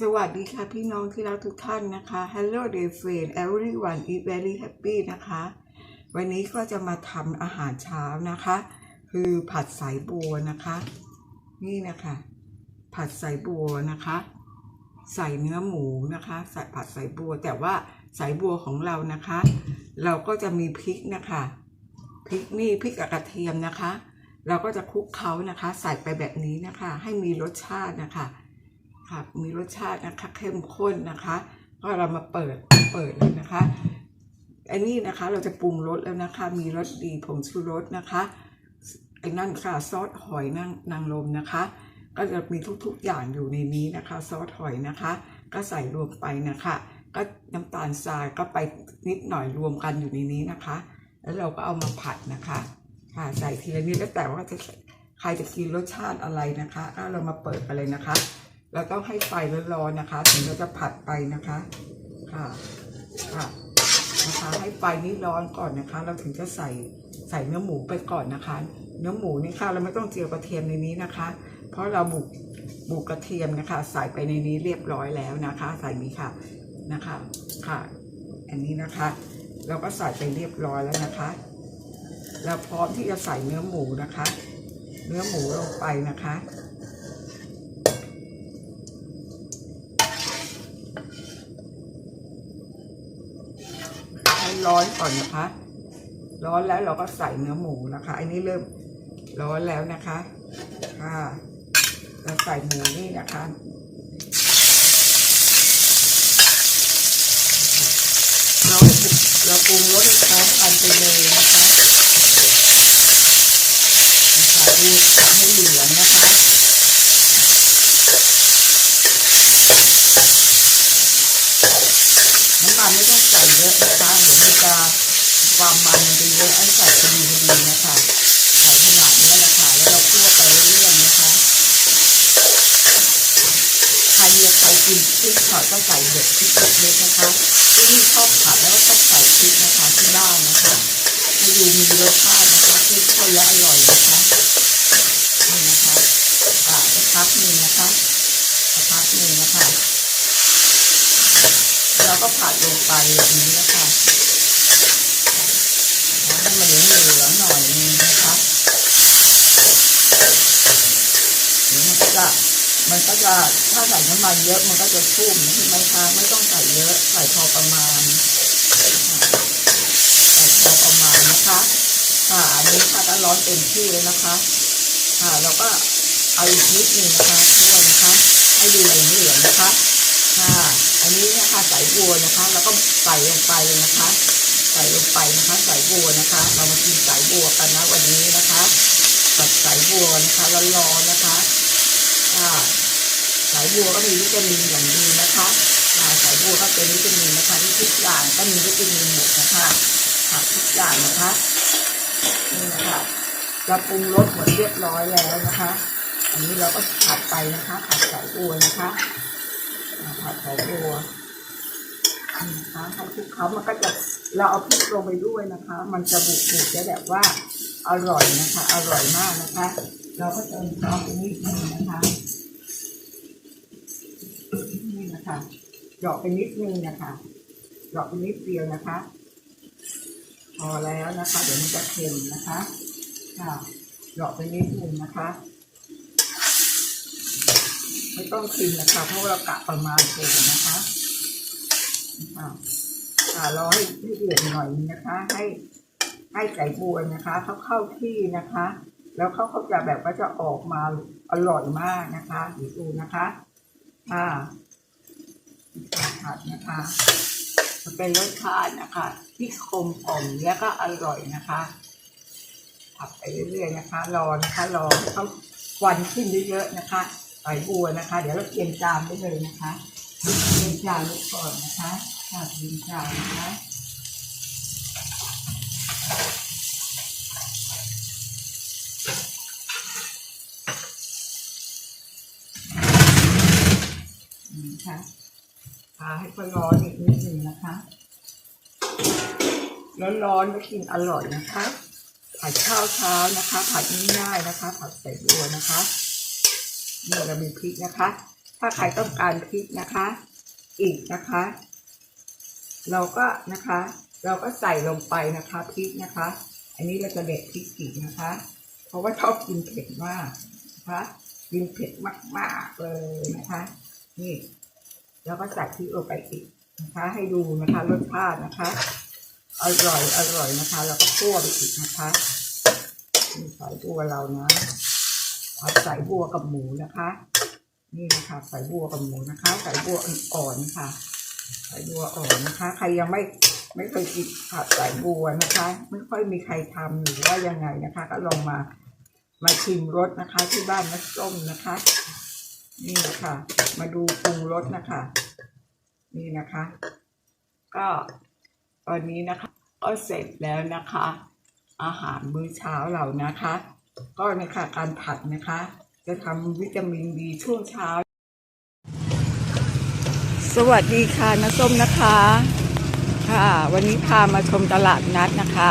สวัสดีค่ะพี่น้องที่รักทุกท่านนะคะ Hello dear friend everyone is very happy นะคะ วันนี้ก็จะมาทำอาหารเช้านะคะ คือผัดสายบัวนะคะ นี่นะคะ ผัดสายบัวนะคะ ใส่เนื้อหมูนะคะ ใส่ผัดสายบัว แต่ว่าสายบัวของเรานะคะ เราก็จะมีพริกนะคะพริกนี่พริกกับกระเทียมนะคะ เราก็จะคลุกเคล้านะคะ ใส่ไปแบบนี้นะคะ ให้มีรสชาตินะคะ ค่ะมีรสชาตินะคะเข้มข้นนะคะ ก็เรามาเปิดเปิดเลยนะคะ อันนี้นะคะเราจะปรุงรสแล้วนะคะ มีรสดีผงชูรสนะคะไอ้นั่นค่ะซอสหอยนางนางรมนะคะ ก็จะมีทุกๆอย่างอยู่ในนี้นะคะ ซอสหอยนะคะ ก็ใส่รวมไปนะคะ ก็น้ำตาลทรายก็ไปนิดหน่อยรวมกันอยู่ในนี้นะคะ แล้วเราก็เอามาผัดนะคะค่ะใส่ทีละนิดแล้วแต่ว่าจะใครจะกินรสชาติอะไรนะคะก็เรามาเปิดกันเลยนะคะ เราต้องให้ไฟร้อนๆนะคะ ถึงเราจะผัดไปนะคะ ค่ะค่ะนะคะให้ไฟนี้ร้อนก่อนนะคะ เราถึงจะใส่ใส่เนื้อหมูไปก่อนนะคะ เนื้อหมูนี่ค่ะ เราไม่ต้องเจียวกระเทียมในนี้นะคะ เพราะเราบุกบุกกระเทียมนะคะ ใส่ไปในนี้เรียบร้อยแล้วนะคะ ใส่นี้ค่ะนะคะค่ะ อันนี้นะคะ เราก็ใส่ไปเรียบร้อยแล้วนะคะเราพร้อมที่จะใส่เนื้อหมูนะคะ เนื้อหมูลงไปนะคะ ร้อนก่อนนะคะ ร้อนแล้วเราก็ใส่เนื้อหมูนะคะ อันนี้เริ่มร้อนแล้วนะคะ ค่ะ เราใส่หมูนี่นะคะเราเราปรุงรสพร้อมกันไปเลยนะคะนะคะดูให้เหลืองนะคะ น้ำตาล ไม่ต้องใส่เยอะนะคะเดี๋ยวมันจะความมันมันจะเยอะไอ้ใส่พอดีพอดีนะคะใส่ขนาดนี้แหละค่ะแล้วเราคั่วไปเรื่อยๆนะคะใครอยากใส่กินพริกเขาก็ใส่เด็ดพริกเล็กๆนะคะที่ชอบผัดแล้วก็ต้องใส่พริกนะคะที่บ้านนะคะให้ดูมีรสชาตินะคะที่ข้าวและอร่อยนะคะนี่นะคะอ่าสักพักหนึ่งนะคะสักพักหนึ่งนะคะ ก็ผัดลงไปแบบนี้นะคะให้มันเหลืองเหลืองๆหน่อยนึงนะคะมันก็จะมันก็จะถ้าใส่น้ำมันเยอะมันก็จะชุ่มใช่ไหมคะไม่ต้องใส่เยอะใส่พอประมาณใส่พอประมาณนะคะค่ะอันนี้ค่ะถ้าร้อนเต็มที่เลยนะคะค่ะเราก็เอาอีกนิดนึงนะคะด้วยนะคะให้ดูเหลืองๆนะคะค่ะ อันนี้นะคะสายบัวนะคะ แล้วก็ใส่ลงไปเลยนะคะ ใส่ลงไปนะคะสายบัวนะคะ เรามากินสายบัวกันนะวันนี้นะคะกับสายบัวนะคะร้อนๆนะคะอ่าสายบัวก็มีวิตามินอย่างดีนะคะอ่าสายบัวก็เป็นวิตามินนะคะที่ทุกอย่างก็มีวิตามินหมดนะคะค่ะทุกอย่างนะคะนี่นะคะเราปรุงรสหมดเรียบร้อยแล้วนะคะ อันนี้เราก็ผัดไปนะคะผัดสายบัวนะคะ ผัดสายบัวนะคะให้คลุกเขามันก็จะเราเอาพริกลงไปด้วยนะคะ มันจะบุกบุกจะแบบว่าอร่อยนะคะ อร่อยมากนะคะ เราก็เติมซอสไปนิดนึงนะคะนี่นะคะหยอกไปนิดนึงนะคะหยอกไปนิดเดียวนะคะ พอแล้วนะคะ เดี๋ยวมันจะเค็มนะคะค่ะหยอกไปนิดนึงนะคะ ไม่ต้องชิมนะคะ เพราะว่าเรากะประมาณถูกนะคะอ่ารอให้ให้เดือดหน่อยนะคะ ให้ให้ไก่บัวนะคะเขาเข้าที่นะคะ แล้วเขาเขาจะแบบว่าจะออกมาอร่อยมากนะคะดูนะคะอ่าผัดนะคะมันเป็นรสชาตินะคะ ที่คมอ่อมแล้วก็อร่อยนะคะผัดไปเรื่อยๆนะคะ รอนะคะ รอเขาควันขึ้นเยอะๆนะคะ ใส่บัวนะคะ เดี๋ยวเราเตรียมจานได้เลยนะคะเตรียมจานไว้ก่อนนะคะค่ะเตรียมจานนะคะนี่ะคะพาให้พอร้อนอีกนิดหนึ่งนะคะ ร้อนๆก็กินอร่อยนะคะ ผัดข้าวเช้านะคะ ผัดง่ายๆนะคะ ผัดใส่บัวนะคะ นี่เรามีพริกนะคะ ถ้าใครต้องการพริกนะคะ อีกนะคะ เราก็นะคะ เราก็ใส่ลงไปนะคะพริกนะคะ อันนี้เราจะเด็ดพริกอีกนะคะ เพราะว่าชอบกินเผ็ดมากนะคะกินเผ็ดมากๆเลยนะคะ นี่แล้วก็ใส่พริกลงไปอีกนะคะ ให้ดูนะคะรสชาตินะคะอร่อยอร่อยนะคะ แล้วก็คั่วไปอีกนะคะนี่สายบัวเรานะ ผัดสายบัวกับหมูนะคะ นี่นะคะสายบัวกับหมูนะคะสายบัวอ่อนๆค่ะสายบัวอ่อนนะคะ ใครยังไม่ไม่เคยกินผัดสายบัวนะคะ ไม่ค่อยมีใครทำหรือว่ายังไงนะคะ ก็ลองมามาชิมรสนะคะ ที่บ้านนักส้มนะคะ นี่นะคะ มาดูปรุงรสนะคะ นี่นะคะ ก็ตอนนี้นะคะ ก็เสร็จแล้วนะคะ อาหารมื้อเช้าเรานะคะ ก็นะคะการผัดนะคะ จะทำวิตามินดีช่วงเช้า สวัสดีค่ะน้าส้มนะคะ ค่ะ วันนี้พามาชมตลาดนัดนะคะ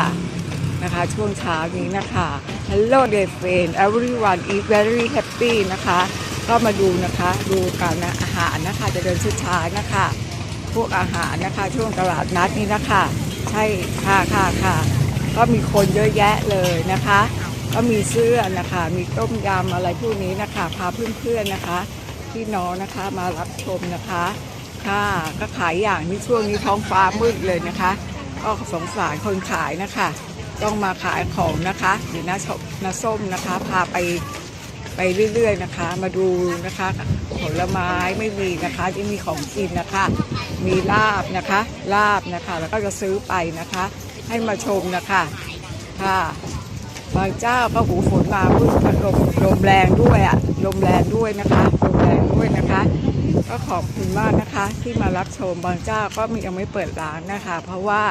นะคะ ช่วงเช้านี้นะคะ Hello dear friend everyone is very happy นะคะ ก็มาดูนะคะ ดูการอาหารนะคะ จะเดินช้าๆนะคะ พวกอาหารนะคะ ช่วงตลาดนัดนี้นะคะ ใช่ค่ะค่ะค่ะก็มีคนเยอะแยะเลยนะคะ ก็มีเสื้อนะคะ มีต้มยำอะไรพวกนี้นะคะ พาเพื่อนๆนะคะ พี่น้องนะคะมารับชมนะคะ ค่ะก็ขายอย่างที่ช่วงนี้ท้องฟ้ามืดเลยนะคะ ก็สงสารคนขายนะคะ ต้องมาขายของนะคะหรือน้าชมน้าส้มนะคะ พาไปไปเรื่อย ๆ นะคะ มาดูนะคะผลไม้ไม่มีนะคะที่มีของกินนะคะ มีลาบนะคะ ลาบนะคะ แล้วก็จะซื้อไปนะคะ ให้มาชมนะคะค่ะ บางเจ้าก็หูฝนมาพึ่งลมลมแรงด้วยอะลมแรงด้วยนะคะลมแรงด้วยนะคะ ก็ขอบคุณมากนะคะที่มารับชมบางเจ้าก็มียังไม่เปิดร้านนะคะ เพราะว่า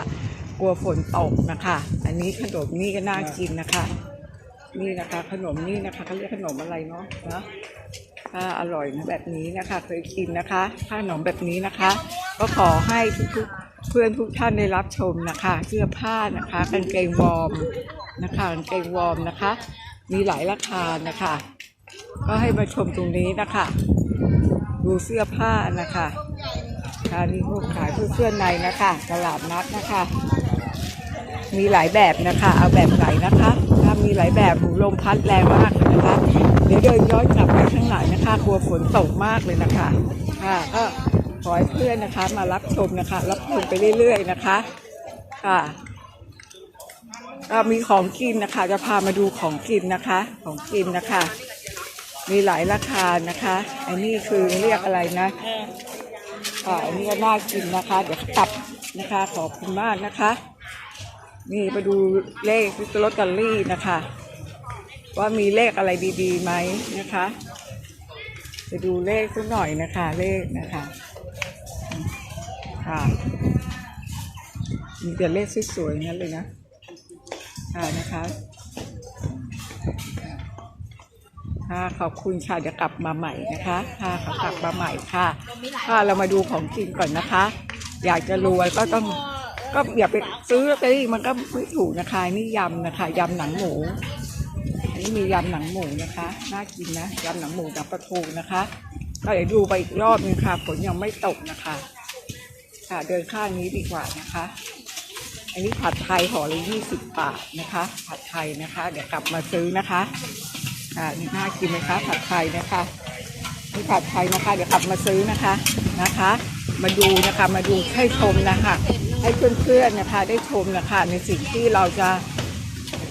กลัวฝนตกนะคะ อันนี้ขนมนี่ก็น่ากินนะคะ นี่นะคะ ขนมนี่นะคะเขาเรียกขนมอะไรเนาะนะถ้าอร่อยนะแบบนี้นะคะ เคยกินนะคะถ้าขนมแบบนี้นะคะ ก็ขอให้ทุกๆเพื่อนทุกท่านได้รับชมนะคะ เสื้อผ้านะคะกางเกงวอร์ม นะคะกางเกงวอร์มนะคะ มีหลายราคานะคะ ก็ให้มาชมตรงนี้นะคะ ดูเสื้อผ้านะคะค่ะนี่พวกขายพวกเสื้อในนะคะตลาดนัดนะคะ มีหลายแบบนะคะ เอาแบบไหนนะคะถ้ามีหลายแบบหูลมพัดแรงมากนะคะ เดี๋ยวเดินย้อนกลับไปข้างหลังนะคะกลัวฝนตกมากเลยนะคะค่ะก็ขอให้เพื่อนนะคะมารับชมนะคะ รับชมไปเรื่อย ๆ นะคะ ค่ะ ก็มีของกินนะคะ จะพามาดูของกินนะคะ ของกินนะคะ มีหลายราคานะคะอันนี้คือเรียกอะไรนะค่ะอันนี้ก็น่ากินนะคะ เดี๋ยวกลับนะคะ ขอบคุณมากนะคะ นี่ไปดูเลขลอตเตอรี่นะคะ ว่ามีเลขอะไรดีๆไหมนะคะจะดูเลขสักหน่อยนะคะ เลขนะคะค่ะมีแต่เลขสวยๆนั้นเลยนะ นะคะ ค่ะขอบคุณค่ะเดี๋ยวกลับมาใหม่นะคะค่ะขอกลับมาใหม่ค่ะค่ะเรามาดูของกินก่อนนะคะ อยากจะรวยก็ต้องก็อย่าไปซื้อลอตเตอรี่มันก็ไม่ถูกนะคะนี่ยำนะคะยำหนังหมูอันนี้มียำหนังหมูนะคะน่ากินนะยำหนังหมูกับปลาทูนะคะ ก็เดี๋ยวดูไปอีกรอบนึงค่ะฝนยังไม่ตกนะคะ ค่ะเดินข้างนี้ดีกว่านะคะ อันนี้ผัดไทยห่อละยี่สิบบาทนะคะ ผัดไทยนะคะ เดี๋ยวกลับมาซื้อนะคะค่ะนี่น่ากินไหมคะผัดไทยนะคะนี่ผัดไทยนะคะ เดี๋ยวกลับมาซื้อนะคะนะคะ มาดูนะคะมาดูให้ชมนะคะ ให้เพื่อนๆนะคะ ได้ชมนะคะ ในสิ่งที่เราจะ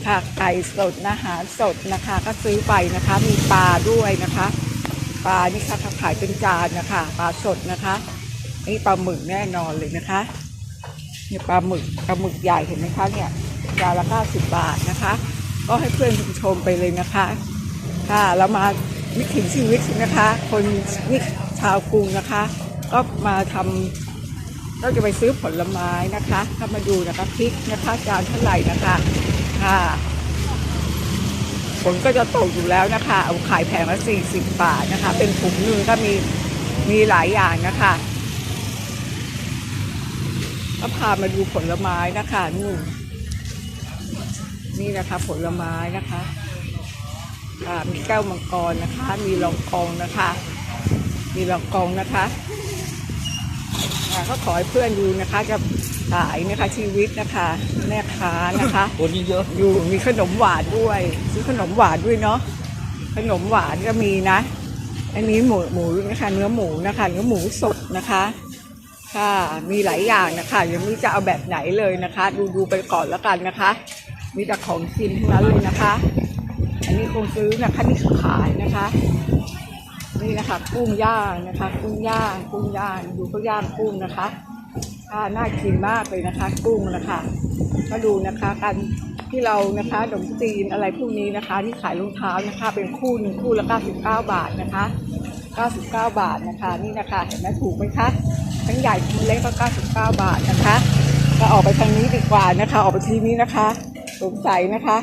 ค่ะไก่สดอาหารสดนะคะ ก็ซื้อไปนะคะ มีปลาด้วยนะคะ ปลานี่ค่ะขายเป็นจานนะคะ ปลาสดนะคะ นี่ปลาหมึกแน่นอนเลยนะคะ นี่ปลาหมึกปลาหมึกใหญ่เห็นไหมคะเนี่ยจานละ90 บาทนะคะ ก็ให้เพื่อนชมไปเลยนะคะ ค่ะเรามาวิถีชีวิตนะคะ คนวิถชาวกรุงนะคะ ก็มาทำก็จะไปซื้อผลไม้นะคะก็มาดูนะคะพริกนะคะจานเท่าไหร่นะคะค่ะฝนก็จะตกอยู่แล้วนะคะ เอาขายแพงละสี่สิบบาทนะคะ เป็นถุงนึงก็มีมีหลายอย่างนะคะ ก็พามาดูผลไม้นะคะนู่นนี่นะคะผลไม้นะคะอ่ามีแก้วมังกรนะคะ มีรองกองนะคะ มีลองกองนะคะอ่าก็ขอให้เพื่อนดูนะคะจะขายนะคะชีวิตนะคะแม่ค้านะคะคนเยอะอยู่มีขนมหวานด้วย ซื้อขนมหวานด้วยเนาะขนมหวานก็มีนะ อันนี้หมูหมูนะคะ เนื้อหมูนะคะ เนื้อหมูสดนะคะ ค่ะมีหลายอย่างนะคะ ยังไม่จะเอาแบบไหนเลยนะคะ ดูดูไปก่อนแล้วกันนะคะ มีแต่ของกินทั้งนั้นเลยนะคะ อันนี้คงซื้อนะคะนี่ขายนะคะ นี่นะคะกุ้งย่างนะคะ กุ้งย่างกุ้งย่างดูเขาย่างกุ้งนะคะค่ะน่ากินมากเลยนะคะ กุ้งนะคะมาดูนะคะการที่เรานะคะขนมจีนอะไรพวกนี้นะคะ ที่ขายรองเท้านะคะ เป็นคู่หนึ่งคู่ละ99บาทนะคะ 99 บาทนะคะ นี่นะคะเห็นไหมถูกไหมคะ ทั้งใหญ่ทั้งเล็กก็99 บาทนะคะก็ออกไปทางนี้ดีกว่านะคะ ออกไปทีนี้นะคะสงสัยนะคะ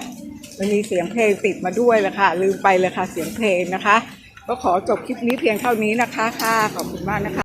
มันมีเสียงเพลงติดมาด้วยละค่ะ ลืมไปเลยค่ะเสียงเพลงนะคะ ก็ขอจบคลิปนี้เพียงเท่านี้นะคะค่ะขอบคุณมากนะคะ